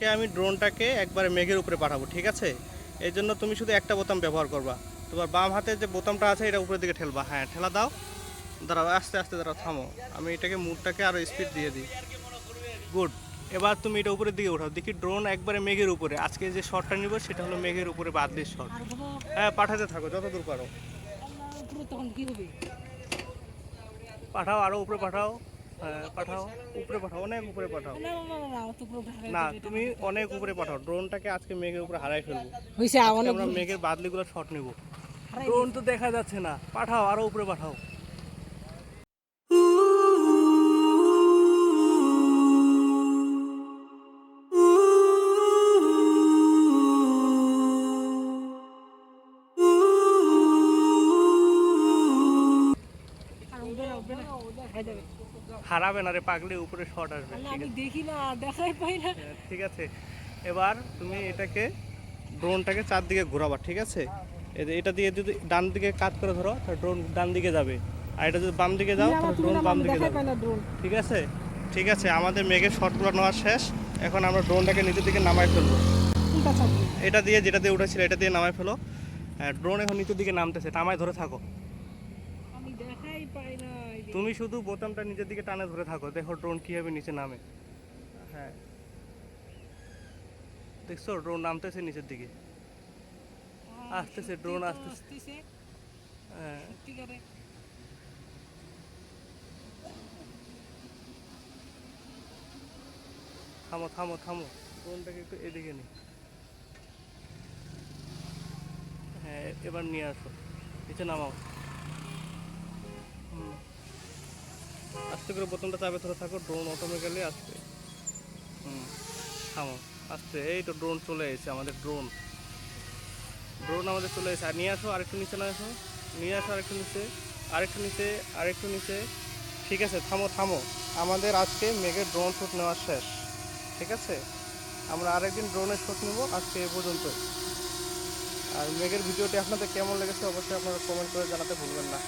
আজকে আমি ড্রোনটাকে একবারে মেঘের উপরে পাঠাবো ঠিক আছে? এই জন্য তুমি শুধু একটা বোতাম ব্যবহার করবা। তোমার বাম হাতে যে বোতামটা আছে এটা উপরের দিকে ঠেলবা। হ্যাঁ ঠেলা দাও। দাঁড়াও আস্তে আস্তে দাঁড়াও থামো। আমি এটাকে মুডটাকে আরও স্পিড দিয়ে দিই। গুড এবার তুমি এটা উপরের দিকে উঠাও দেখি ড্রোন একবারে মেঘের উপরে। আজকে যে শটটা নিব সেটা হলো মেঘের উপরে বাদলির শট। হ্যাঁ পাঠাতে থাকো যত দূর পারো। পাঠাও আরও উপরে পাঠাও। পাঠাও। উপরে পাঠাও অনেক উপরে পাঠাও। না তুমি অনেক উপরে পাঠাও। ড্রোনটাকে আজকে মেঘের উপরে হারাই ফেলব। হইছে আমরা মেঘের বাদলিগুলো শট নেব। ড্রোন তো দেখা যাচ্ছে না। পাঠাও আরও উপরে পাঠাও। না? হারাবে না রে পাগলে উপরে শট আসবে আমি দেখি না দেখাই পাই না। হ্যাঁ, ঠিক আছে। এবার তুমি এটাকে ড্রোনটাকে চারদিকে ঘোরাবা ঠিক আছে? এটা দিয়ে যদি ডান দিকে কাজ করে ধরো তাহলে ড্রোন ডান দিকে যাবে। আর এটা যদি বাম দিকে যাও তাহলে ড্রোন বাম দিকে যাবে। ড্রোন। ঠিক আছে? ঠিক আছে আমাদের মেঘের শটগুলো নেওয়া শেষ। এখন আমরা ড্রোনটাকে নিচের দিকে নামাই ফেলব। এটা দিয়ে যেটা দিয়ে উঠেছিল এটা দিয়ে নামাই ফেলো। ড্রোন এখন নিচের দিকে নামতেছে নামায় ধরে থাকো। আমি দেখাই পাই না। তুমি শুধু বোতামটা নিচের দিকে টানে ধরে থাকো দেখো ড্রোন কীভাবে নিচে নামে। হ্যাঁ। দেখছ ড্রোন নামতেছে নিচের দিকে। আসতেছে, আসতেছে। আসতেছে। হ্যাঁ। থামো থামো থামো। ড্রোনটাকে একটু এদিকে নি। হ্যাঁ এবার নিয়ে আসো। নিচে নামাও। হুম। আস্তে করে বোতামটা চাপে ধরে থাকো ড্রোন অটোমেটিক্যালি আসবে। হুম, থামো আস্তে এই তো ড্রোন চলে এসেছে, আমাদের ড্রোন ড্রোন আমাদের চলে এসেছে। আর নিয়ে আসো, আরেকটু নিচে না আসো। নিয়ে আসো, আরেকটু নিচে আরেকটু নিচে আরেকটু নিচে। ঠিক আছে, থামো থামো। আমাদের আজকে মেঘের ড্রোন শ্যুট নেওয়া শেষ। ঠিক আছে? আমরা আরেকদিন ড্রোনের শ্যুট নেব আজকে এ পর্যন্ত আর মেঘের ভিডিওটি আপনাদের কেমন লেগেছে অবশ্যই আপনারা কমেন্ট করে জানাতে ভুলবেন না।